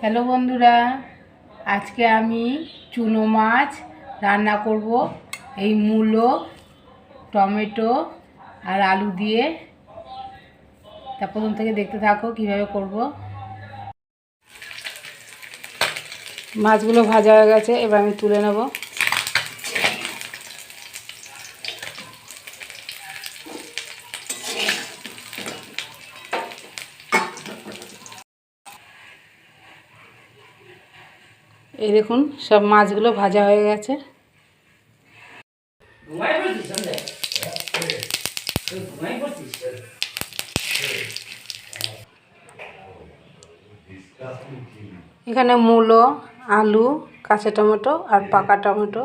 Hello বন্ধুরা, আজকে আমি চুনো মাছ রান্না করব। এই মূলো, টমেটো আর আলু দিয়ে। তা প্রথম থেকে দেখতে থাকো কীভাবে করব। মাছগুলো ভাজা হয়ে গেছে, এবার আমি তুলে নেব। এই দেখুন সব মাছগুলো ভাজা হয়ে গেছে। এখানে মূলো আলু কাঁচা টমেটো আর পাকা টমেটো।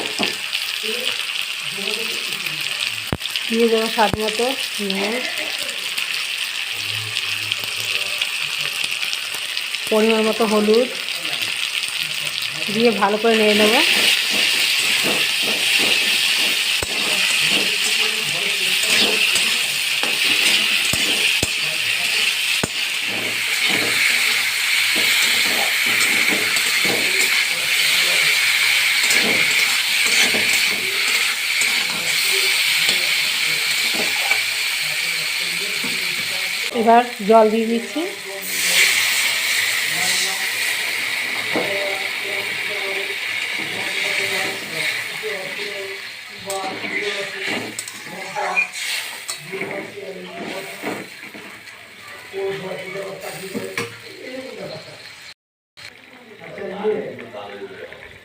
দিয়ে দেবো স্বাদ মতো পরিমাণ মতো হলুদ দিয়ে ভালো করে নিয়ে নেব। এবার জল দিয়ে দিচ্ছি।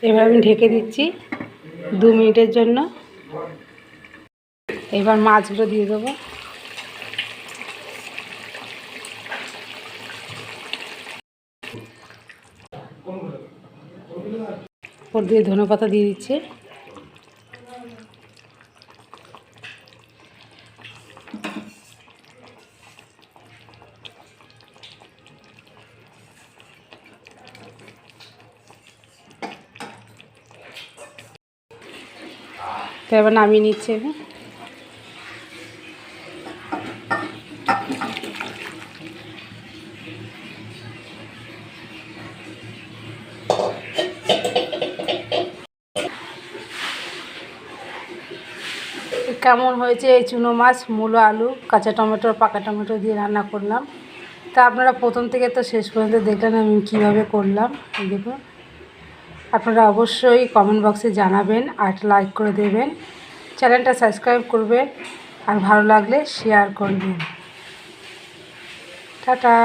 এবার আমি ঢেকে দিচ্ছি দু মিনিটের জন্য। এবার মাছগুলো দিয়ে দেবো। ওপর দিয়ে ধনে পাতা দিয়ে দিচ্ছে। তো এবার নামিয়ে নিচ্ছি কেমন হয়েছে এই চুনো মাছ, মূলো, আলু, কাঁচা টমেটো, পাকা টমেটো দিয়ে রান্না করলাম। তা আপনারা প্রথম থেকে তো শেষ পর্যন্ত দেখলেন আমি কীভাবে করলাম দেখুন। আপনারা অবশ্যই কমেন্ট বক্সে জানাবেন আর লাইক করে দেবেন। চ্যানেলটা সাবস্ক্রাইব করবেন আর ভালো লাগলে শেয়ার করবেন। টাটা।